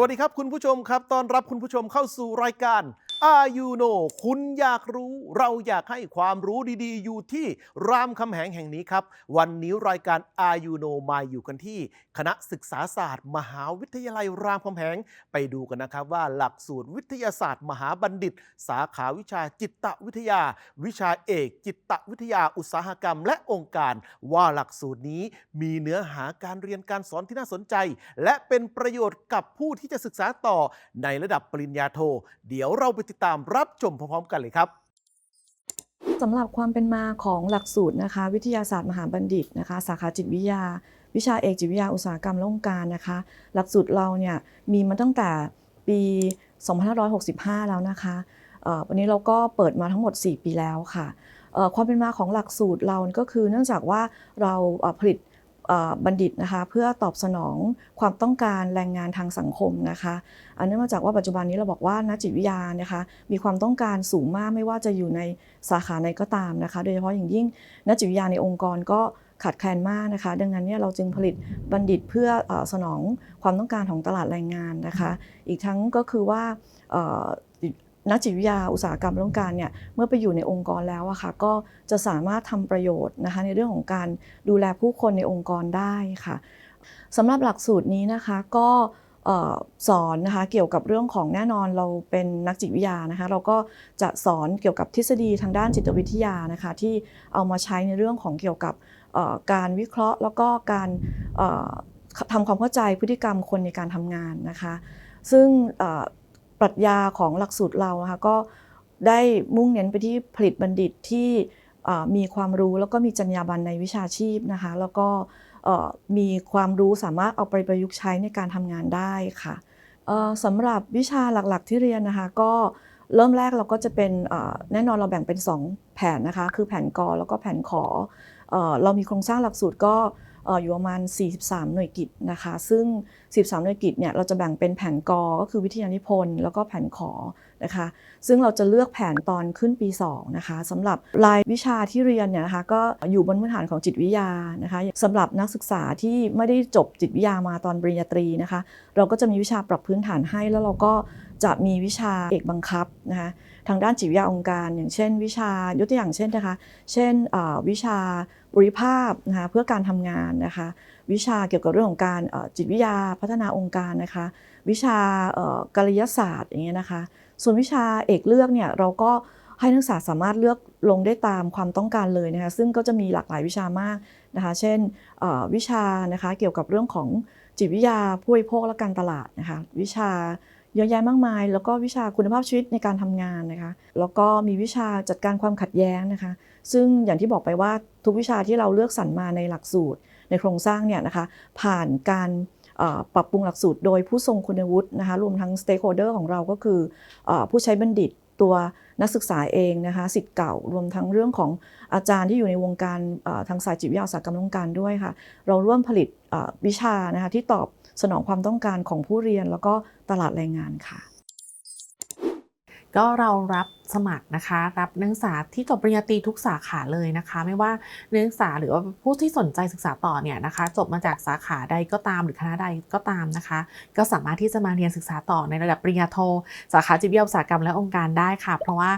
วัสดีครับคุณผู้ชมครับ ต้อนรับคุณผู้ชมเข้าสู่รายการ Are You Know คุณอยากรู้เราอยากให้ความรู้ดีๆ อยู่ที่รามคำแหงแห่งนี้ครับ วันนี้รายการ Are You Know มาอยู่กันที่ คณะศึกษาศาสตร์ มหาวิทยาลัยรามคำแหง ไปดูกันนะครับว่าหลักสูตรวิทยาศาสตร์ มหาบัณฑิต สาขาวิชาจิตวิทยา วิชาเอก จิตวิทยาอุตสาหกรรม และองค์การ ว่าหลักสูตรนี้มีเนื้อหาการเรียนการสอนที่น่าสนใจ และเป็นประโยชน์กับผู้ที่จะศึกษาต่อในระดับปริญญาโท เดี๋ยวเราไปติดตามรับชมพร้อมๆกันเลยครับสำหรับความเป็นมาของหลักสูตรนะคะ วิทยาศาสตร์มหาบัณฑิตนะคะ สาขาจิตวิทยา วิชาเอกจิตวิทยาอุตสาหกรรมและองค์การนะคะ หลักสูตรเราเนี่ยมีมาตั้งแต่ปี 2565 แล้วนะคะวันนี้เราก็เปิดมาทั้งหมด 4 ปีแล้วค่ะความเป็นมาของหลักสูตรเราก็คือเนื่องจากว่าเราผลิต บัณฑิตนะคะเพื่อตอบสนองความต้องการแรงงานทางสังคมนะคะอันเนื่องมาจากว่าปัจจุบันนี้เราบอกว่านักจิตวิทยานะคะมีความต้องการสูงมากไม่ว่าจะอยู่ในสาขาไหนก็ตามนะคะโดยเฉพาะอย่างยิ่งนักจิตวิทยาในองค์กรก็ขาดแคลนมากนะคะ ดังนั้นเนี่ยเราจึงผลิตบัณฑิตเพื่ออสนองความต้องการของตลาดแรงงานนะคะ อีกทั้งก็คือว่า นักจิตวิทยาอุตสาหกรรมและองการเนี่ยเมื่อไปอยู่ในองค์กรแล้วอะค่ะก็จะสามารถทำประโยชน์นะคะในเรื่องของการดูแลผู้คนในองค์กรได้ค่ะสำหรับหลักสูตรนี้นะคะก็สอนนะคะเกี่ยวกับเรื่องของแน่นอนเราเป็นนักจิตวิทยานะคะเราก็จะสอนเกี่ยวกับทฤษฎีทางด้านจิตวิทยานะคะที่เอามาใช้ในเรื่องของเกี่ยวกับการวิเคราะห์ แล้วก็การทำความเข้าใจพฤติกรรมคนในการทำงานนะคะซึ่ง ปรัชญาของหลักสูตรเรานะคะก็ได้มุ่งเน้นไปที่ผลิตบัณฑิตที่มีความรู้แล้วก็มีจรรยาบรรณในวิชาชีพนะคะ แล้วก็มีความรู้สามารถเอาไปประยุกต์ใช้ในการทำงานได้ค่ะสำหรับวิชาหลักๆที่เรียนนะคะก็เริ่มแรกเราก็จะเป็นแน่นอนเราแบ่งเป็น 2 แผนนะคะ คือแผนกอแล้วก็แผนขอเอ่อเรามีโครงสร้างหลักสูตรก็ อยู่ประมาณ 43 หน่วยกิจนะคะ ซึ่ง13หน่วยกิจเนี่ยเราจะแบ่งเป็นแผนกอก็คือวิทยานิพนธ์แล้วก็แผนขอนะคะ ซึ่งเราจะเลือกแผนตอนขึ้นปี 2 นะคะสำหรับรายวิชาที่เรียนเนี่ยนะคะก็อยู่บนพื้นฐานของจิตวิทยานะคะสำหรับนักศึกษาที่ไม่ได้จบจิตวิทยามาตอนปริญญาตรีนะคะ เราก็จะมีวิชาปรับพื้นฐานให้แล้วเราก็จะมีวิชาเอกบังคับนะคะ ทางด้านจิตวิทยาองค์การ อย่างเช่น วิชายกตัวอย่างเช่นนะคะ เช่นวิชาบริภาพนะคะเพื่อการทำงานนะคะ วิชาเกี่ยวกับเรื่องของการจิตวิทยาพัฒนาองค์การนะคะ วิชาเอ่อกายศาสตร์อย่างเงี้ยนะคะ ส่วนวิชาเอกเลือกเนี่ยเราก็ให้นักศึกษาสามารถเลือกลงได้ตามความต้องการเลยนะคะซึ่งก็จะมีหลากหลายวิชามากนะคะ เช่นวิชานะคะเกี่ยวกับเรื่องของจิตวิทยาผู้บริโภคและการตลาดนะคะ วิชา เยอะแยะมากมาย แล้วก็วิชาคุณภาพชีวิตในการทำงานนะคะ แล้วก็มีวิชาจัดการความขัดแย้งนะคะ ซึ่งอย่างที่บอกไปว่าทุกวิชาที่เราเลือกสรรมาในหลักสูตร ในโครงสร้างเนี่ยนะคะผ่านการปรับปรุงหลักสูตรโดยผู้ทรงคุณวุฒินะคะรวมทั้งสเต็กโฮเดอร์ของเราก็คืออผู้ใช้บัณฑิตตัวนักศึกษาเองนะคะสิทธิ์เก่ารวมทั้งเรื่องของอาจารย์ที่อยู่ในวงการทางสายจิตวิทยาอุตสาหกรรมและองการด้วยค่ะ เราร่วมผลิตวิชานะคะที่ตอบ สนองความต้องการของผู้เรียนแล้วก็ตลาดแรงงานค่ะ ก็เรารับ สมัครนะคะ รับนักศึกษาที่จบปริญญาตรีทุกสาขาเลยนะคะ ไม่ว่านักศึกษาหรือว่าผู้ที่สนใจศึกษาต่อเนี่ยนะคะ จบมาจากสาขาใดก็ตามหรือคณะใดก็ตามนะคะ ก็สามารถที่จะมาเรียนศึกษาต่อในระดับปริญญาโท สาขาจิตวิทยาอุตสาหกรรมและองค์การได้ค่ะ เพราะว่า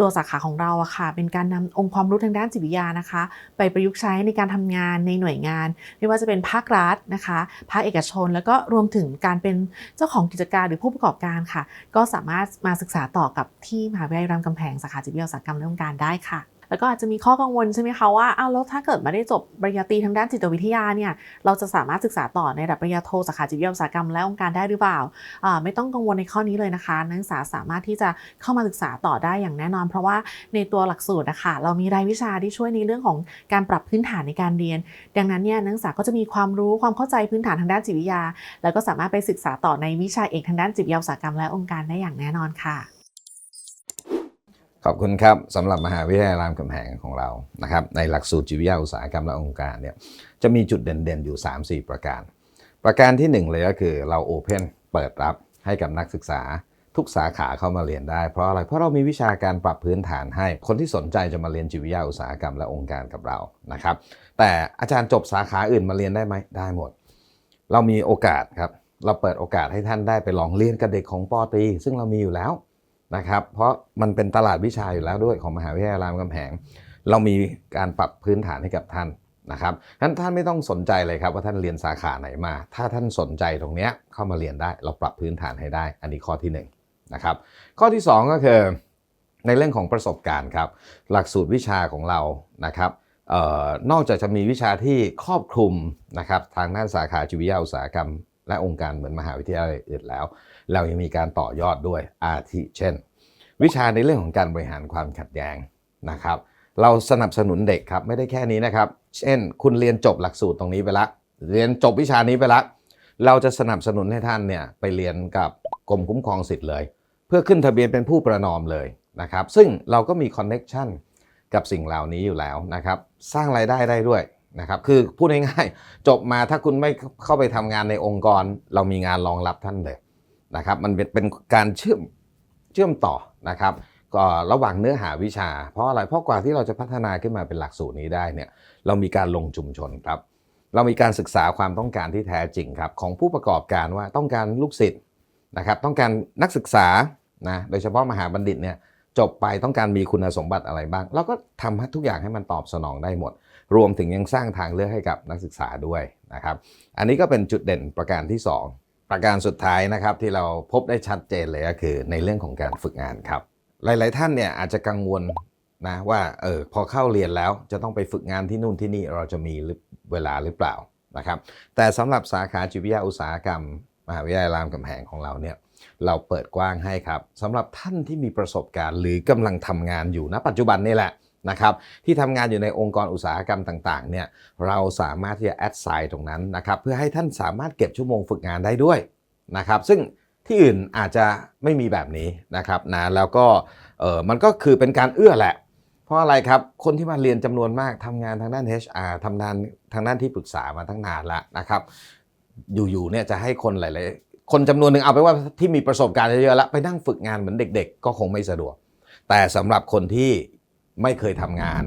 ตัวสาขาของเราอะค่ะ เป็นการนำองค์ความรู้ทางด้านจิตวิทยานะคะ ไปประยุกต์ใช้ในการทำงานในหน่วยงาน ไม่ว่าจะเป็นภาครัฐนะคะ ภาคเอกชน แล้วก็รวมถึงการเป็นเจ้าของกิจการหรือผู้ประกอบการค่ะ ก็สามารถมาศึกษาต่อกับที่มหาวิทยาลัยามคำแหงสาขาจิตวิทยาอุตสาหกรรมและองค์การได้ค่ะ แล้วก็อาจจะมีข้อกังวลใช่ไหมคะว่าอ้าวแล้วถ้าเกิดไม่ได้จบปริญญาตรีทางด้านจิตวิทยาเนี่ยเราจะสามารถศึกษาต่อในระดับปริญญาโทสาขาจิตวิทยาอุตสาหกรรมและองค์การได้หรือเปล่าไม่ต้องกังวลในข้อนี้เลยนะคะนักศึกษาสามารถที่จะเข้ามาศึกษาต่อได้อย่างแน่นอน เพราะว่าในตัวหลักสูตรนะคะเรามีรายวิชาที่ช่วยในเรื่องของการปรับพื้นฐานในการเรียน ดังนั้นเนี่ยนักศึกษาก็จะมีความรู้ความเข้าใจพื้นฐานทางด้านจิตวิทยา แล้วก็สามารถไปศึกษาต่อในวิชาเอกทางด้านจิตวิทยาอุตสาหกรรมและองค์การได้อย่างแน่นอนค่ะ ขอบคุณครับสำหรับมหาวิทยาลัยรามคำแหงของเรานะครับในหลักสูตรจิตวิทยาอุตสาหกรรมและองค์การเนี่ยจะมีจุดเด่นๆอยู่ 3-4 ประการ ประการที่ 1 เลยก็คือเราโอเพนเปิดรับให้กับนักศึกษาทุกสาขาเข้ามาเรียนได้เพราะอะไร เพราะเรามีวิชาการปรับพื้นฐานให้ คนที่สนใจจะมาเรียนจิตวิทยาอุตสาหกรรมและองค์การกับเรานะครับ แต่อาจารย์จบสาขาอื่นมาเรียนได้ไหมได้หมด เรามีโอกาสครับ เราเปิดโอกาสให้ท่านได้ไปลองเรียนกับเด็กของปอตีซึ่งเรามีอยู่แล้ว นะครับ เพราะมันเป็นตลาดวิชาอยู่แล้วด้วยของมหาวิทยาลัยรามคำแหง เรามีการปรับพื้นฐานให้กับท่านนะครับฉะนั้นท่านไม่ต้องสนใจเลยครับว่าท่านเรียนสาขาไหนมา ถ้าท่านสนใจตรงเนี้ยเข้ามาเรียนได้ เราปรับพื้นฐานให้ได้ อันนี้ข้อที่หนึ่งนะครับ ข้อที่สองก็คือในเรื่องของประสบการณ์ครับ หลักสูตรวิชาของเรานะครับออนอกจากจะมีวิชาที่ครอบคลุมนะครับทางด้านสาขาจิตวิทยาอุตสาหกรรม และองค์การเหมือนมหาวิทยาลัยอื่นแล้ว เรายังมีการต่อยอดด้วยอาทิเช่น วิชาในเรื่องของการบริหารความขัดแย้งนะครับ เราสนับสนุนเด็กครับไม่ได้แค่นี้นะครับ เช่น คุณเรียนจบหลักสูตรตรงนี้ไปละ เรียนจบวิชานี้ไปละ เราจะสนับสนุนให้ท่านเนี่ยไปเรียนกับกรมคุ้มครองสิทธิ์เลย เพื่อขึ้นทะเบียนเป็นผู้ประนอมเลยนะครับ ซึ่งเราก็มีคอนเน็ชันกับสิ่งเหล่านี้อยู่แล้วนะครับ สร้างรายได้ได้ด้วยนะครับ คือพูดง่ายๆ จบมาถ้าคุณไม่เข้าไปทำงานในองค์กร เรามีงานรองรับท่านเลย นะครับมันเป็นเป็นการเชื่อมเชื่อมต่อนะครับก็ระหว่างเนื้อหาวิชา เพราะอะไรเพราะกว่าที่เราจะพัฒนาขึ้นมาเป็นหลักสูตรนี้ได้เนี่ยเรามีการลงชุมชนครับ เรามีการศึกษาความต้องการที่แท้จริงครับ ของผู้ประกอบการว่าต้องการลูกศิษย์นะครับต้องการนักศึกษานะโดยเฉพาะมหาบัณฑิตเนี่ยจบไปต้องการมีคุณสมบัติอะไรบ้าง เราก็ทำทุกอย่างให้มันตอบสนองได้หมด รวมถึงยังสร้างทางเลือกให้กับนักศึกษาด้วยนะครับ อันนี้ก็เป็นจุดเด่นประการที่ 2 ประการสุดท้ายนะครับที่เราพบได้ชัดเจนเลยก็คือในเรื่องของการฝึกงานครับ หลาย ๆ ท่านเนี่ยอาจจะกังวลนะว่าเออพอเข้าเรียนแล้วจะต้องไปฝึกงานที่นู่นที่นี่เราจะมีหรือเวลาหรือเปล่านะครับแต่สำหรับสาขาจิตวิทยาอุตสาหกรรม มหาวิทยาลัยรามคำแหงของเราเนี่ยเราเปิดกว้างให้ครับสำหรับท่านที่มีประสบการณ์ หรือกำลังทำงานอยู่ณปัจจุบันนี่แหละ นะครับที่ทำงานอยู่ในองค์กรอุตสาหกรรมต่างๆเนี่ยเราสามารถที่จะแอดไซน์ตรงนั้นนะครับเพื่อให้ท่านสามารถเก็บชั่วโมงฝึกงานได้ด้วยนะครับซึ่งที่อื่นอาจจะไม่มีแบบนี้นะครับนะแล้วก็เออมันก็คือเป็นการเอื้อแหละ เพราะอะไรครับ คนที่มาเรียนจำนวนมากทำงานทางด้าน HR ทำงานทางด้านที่ปรึกษามาตั้งนานแล้วนะครับอยู่ๆเนี่ยจะให้คนหลายๆ คนจำนวนหนึ่งเอาไปว่าที่มีประสบการณ์เยอะๆแล้วไปนั่งฝึกงานเหมือนเด็ก ๆ ก็คงไม่สะดวก แต่สำหรับคนที่ ไม่เคยทำงาน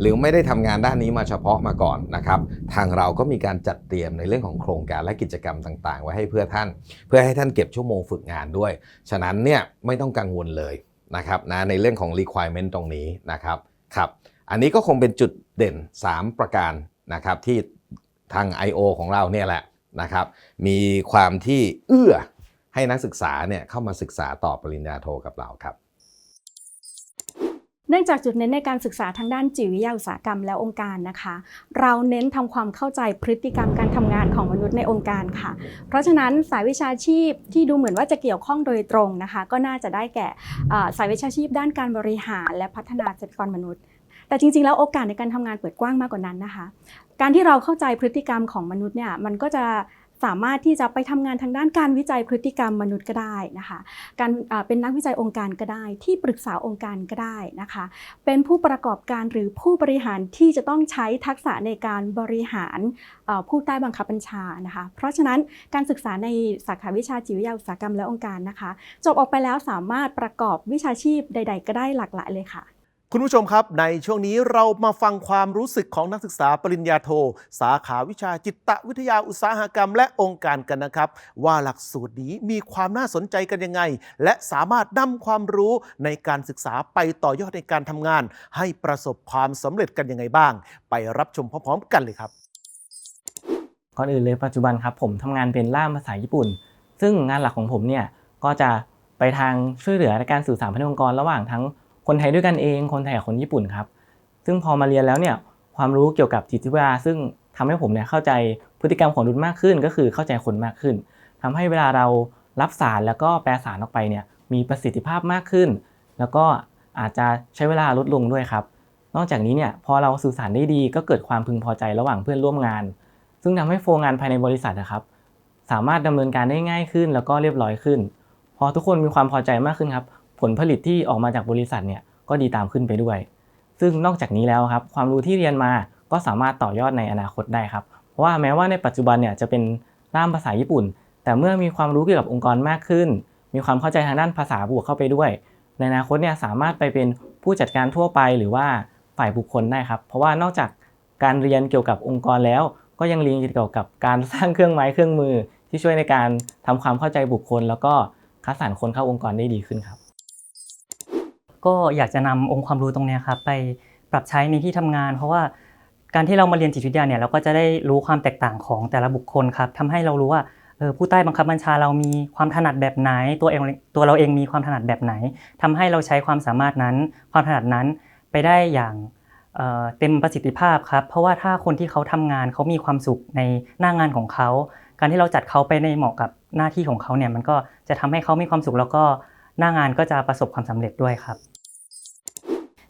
หรือไม่ได้ทำงานด้านนี้มาเฉพาะมาก่อนนะครับ ทางเราก็มีการจัดเตรียมในเรื่องของโครงการและกิจกรรมต่างๆ ไว้ให้เพื่อท่าน เพื่อให้ท่านเก็บชั่วโมงฝึกงานด้วย ฉะนั้นเนี่ยไม่ต้องกังวลเลยนะครับนะในเรื่องของ requirement ตรงนี้นะครับครับ อันนี้ก็คงเป็นจุดเด่น 3 ประการนะครับที่ทาง I.O. ของเราเนี่ยแหละนะครับ มีความที่เอื้อให้นักศึกษาเนี่ยเข้ามาศึกษาต่อปริญญาโทกับเราครับ เนื่องจากจุดเน้นในการศึกษาทางด้านจิตวิทยาอุตสาหกรรมและองค์การนะคะ เราเน้นทำความเข้าใจพฤติกรรมการทำงานของมนุษย์ในองค์การค่ะ เพราะฉะนั้นสายวิชาชีพที่ดูเหมือนว่าจะเกี่ยวข้องโดยตรงนะคะ ก็น่าจะได้แก่สายวิชาชีพด้านการบริหารและพัฒนาทรัพยากรมนุษย์ แต่จริงๆ แล้วโอกาสในการทำงานเปิดกว้างมากกว่านั้นนะคะ การที่เราเข้าใจพฤติกรรมของมนุษย์เนี่ยมันก็จะ สามารถที่จะไปทำงานทางด้านการวิจัยพฤติกรรมมนุษย์ก็ได้นะคะการเป็นนักวิจัยองค์การก็ได้ ที่ปรึกษาองค์การก็ได้นะคะ เป็นผู้ประกอบการหรือผู้บริหารที่จะต้องใช้ทักษะในการบริหารผู้ใต้บังคับบัญชานะคะ เพราะฉะนั้นการศึกษาในสาขาวิชาจิตวิทยาอุตสาหกรรมและองค์การนะคะ จบออกไปแล้วสามารถประกอบวิชาชีพใด ๆ ก็ได้หลากหลายเลยค่ะ คุณผู้ชมครับในช่วงนี้เรามาฟังความรู้สึกของนักศึกษาปริญญาโท สาขาวิชาจิตวิทยาอุตสาหกรรม และองค์การกันนะครับ ว่าหลักสูตรนี้มีความน่าสนใจกันยังไง และสามารถนำความรู้ในการศึกษาไปต่อยอดในการทำงาน ให้ประสบความสำเร็จกันยังไงบ้าง ไปรับชมพร้อม ๆ กันเลยครับก่อนอื่นเลยปัจจุบันครับผมทำงานเป็นล่ามภาษาญี่ปุ่น ซึ่งงานหลักของผมเนี่ยก็จะไปทางช่วยเหลือในการสื่อสารภายในองค์กรระหว่างทั้ง คนไทยด้วยกันเอง คนไทยกับคนญี่ปุ่นครับ ซึ่งพอมาเรียนแล้วเนี่ยความรู้เกี่ยวกับจิตวิทยาซึ่งทำให้ผมเนี่ยเข้าใจพฤติกรรมของมนุษย์มากขึ้น ก็คือเข้าใจคนมากขึ้นทำให้เวลาเรารับสารแล้วก็แปลสารออกไปเนี่ยมีประสิทธิภาพมากขึ้น แล้วก็อาจจะใช้เวลาลดลงด้วยครับ นอกจากนี้เนี่ยพอเราสื่อสารได้ดีก็เกิดความพึงพอใจระหว่างเพื่อนร่วมงาน ซึ่งทำให้โฟล์งานภายในบริษัทนะครับ สามารถดำเนินการได้ง่ายขึ้น แล้วก็เรียบร้อยขึ้น พอทุกคนมีความพอใจมากขึ้นครับ ผลผลิตที่ออกมาจากบริษัทเนี่ยก็ดีตามขึ้นไปด้วย ซึ่งนอกจากนี้แล้วครับความรู้ที่เรียนมาก็สามารถต่อยอดในอนาคตได้ครับเพราะว่าแม้ว่าในปัจจุบันเนี่ยจะเป็นล่ามภาษาญี่ปุ่น แต่เมื่อมีความรู้เกี่ยวกับองค์กรมากขึ้น มีความเข้าใจทางด้านภาษาบวกเข้าไปด้วย ในอนาคตเนี่ยสามารถไปเป็นผู้จัดการทั่วไปหรือว่าฝ่ายบุคคลได้ครับ เพราะว่านอกจากการเรียนเกี่ยวกับองค์กรแล้ว ก็ยังเรียนเกี่ยวกับการสร้างเครื่องไม้เครื่องมือ ที่ช่วยในการทำความเข้าใจบุคคล แล้วก็คัดสรรคนเข้าองค์กรได้ดีขึ้นครับ ก็อยากจะนำองค์ความรู้ตรงนี้ครับไปปรับใช้ในที่ทำงาน เพราะว่าการที่เรามาเรียนจิตวิทยาเนี่ยเราก็จะได้รู้ความแตกต่างของแต่ละบุคคลครับทำให้เรารู้ว่าผู้ใต้บังคับบัญชาเรามีความถนัดแบบไหน ตัวเองตัวเราเองมีความถนัดแบบไหนทำให้เราใช้ความสามารถนั้น ความถนัดนั้นไปได้อย่างเเต็มประสิทธิภาพครับ เพราะว่าถ้าคนที่เขาทำงานเขามีความสุขในหน้างานของเขา การที่เราจัดเขาไปในเหมาะกับหน้าที่ของเขาเนี่ยมันก็จะทำให้เขามีความสุขแล้วก็หน้างานก็จะประสบความสำเร็จด้วยครับ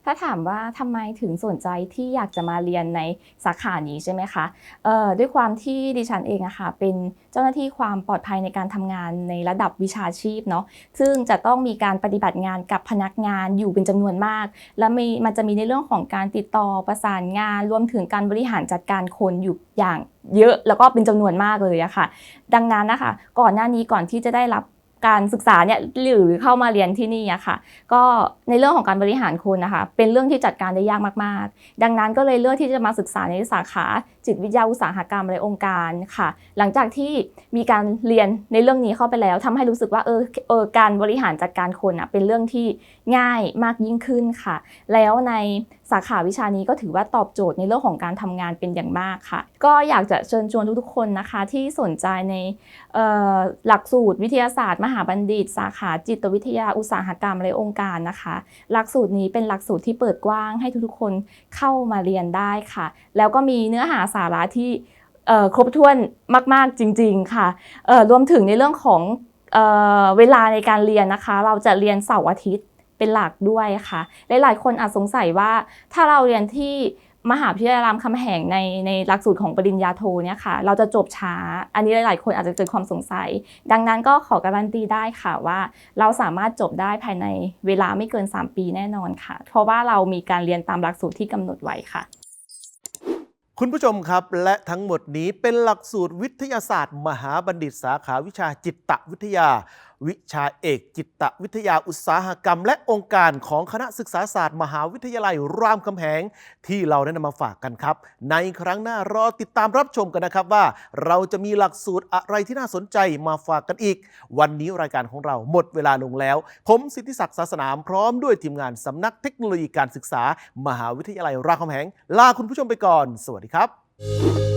ถ้าถามว่าทำไมถึงสนใจที่อยากจะมาเรียนในสาขานี้ใช่ไหมคะเออด้วยความที่ดิฉันเองอะค่ะเป็นเจ้าหน้าที่ความปลอดภัยในการทำงานในระดับวิชาชีพเนาะซึ่งจะต้องมีการปฏิบัติงานกับพนักงานอยู่เป็นจำนวนมาก และมีมันจะมีในเรื่องของการติดต่อประสานงาน รวมถึงการบริหารจัดการคนอยู่อย่างเยอะแล้วก็เป็นจำนวนมากเลยอะค่ะ ดังนั้นนะคะ ก่อนหน้านี้ก่อนที่จะได้รับ การศึกษาเนี่ยหรือเข้ามาเรียนที่นี่อะค่ะ ก็ในเรื่องของการบริหารคนนะคะ เป็นเรื่องที่จัดการได้ยากมากๆ ดังนั้นก็เลยเลือกที่จะมาศึกษาในสาขา จิตวิทยาอุตสาหกรรมและองค์การค่ะ หลังจากที่มีการเรียนในเรื่องนี้เข้าไปแล้วทำให้รู้สึกว่าเออเออการบริหารจัดการคนอะเป็นเรื่องที่ง่ายมากยิ่งขึ้นค่ะ แล้วใน สาขาวิชานี้ก็ถือว่าตอบโจทย์ในเรื่องของการทำงานเป็นอย่างมากค่ะ ก็อยากจะเชิญชวนทุกๆคนนะคะที่สนใจในหลักสูตรวิทยาศาสตร์ มหาบัณฑิต สาขาจิตวิทยาอุตสาหกรรมและองค์การนะคะ หลักสูตรนี้เป็นหลักสูตรที่เปิดกว้างให้ทุกๆคนเข้ามาเรียนได้ค่ะ แล้วก็มีเนื้อหาสาระที่ครบถ้วนมาก ๆ จริง ๆ ค่ะรวมถึงในเรื่องของเออเวลาในการเรียนนะคะ เราจะเรียนเสาร์อาทิตย์ เป็นหลักด้วยค่ะ หลาย ๆ คนอาจสงสัยว่าถ้าเราเรียนที่มหาวิทยาลัยรามคำแหงในในหลักสูตรของปริญญาโทเนี่ยค่ะ เราจะจบช้า อันนี้หลาย ๆ คนอาจจะเกิดความสงสัย ดังนั้นก็ขอการันตีได้ค่ะว่า เราสามารถจบได้ภายในเวลาไม่เกิน 3 ปีแน่นอนค่ะ เพราะว่าเรามีการเรียนตามหลักสูตรที่กำหนดไว้ค่ะ คุณผู้ชมครับ และทั้งหมดนี้เป็นหลักสูตรวิทยาศาสตร์ มหาบัณฑิตสาขาวิชาจิตวิทยา วิชาเอกจิตวิทยาอุตสาหกรรม และองค์การของคณะศึกษาศาสตร์ มหาวิทยาลัยรามคำแหง ที่เราได้นำมาฝากกันครับ ในครั้งหน้ารอติดตามรับชมกันนะครับว่า เราจะมีหลักสูตรอะไรที่น่าสนใจมาฝากกันอีก วันนี้รายการของเราหมดเวลาลงแล้ว ผมสิทธิศักดิ์ศาสนามพร้อมด้วยทีมงานสำนักเทคโนโลยีการศึกษา มหาวิทยาลัยรามคำแหง ลาคุณผู้ชมไปก่อน สวัสดีครับ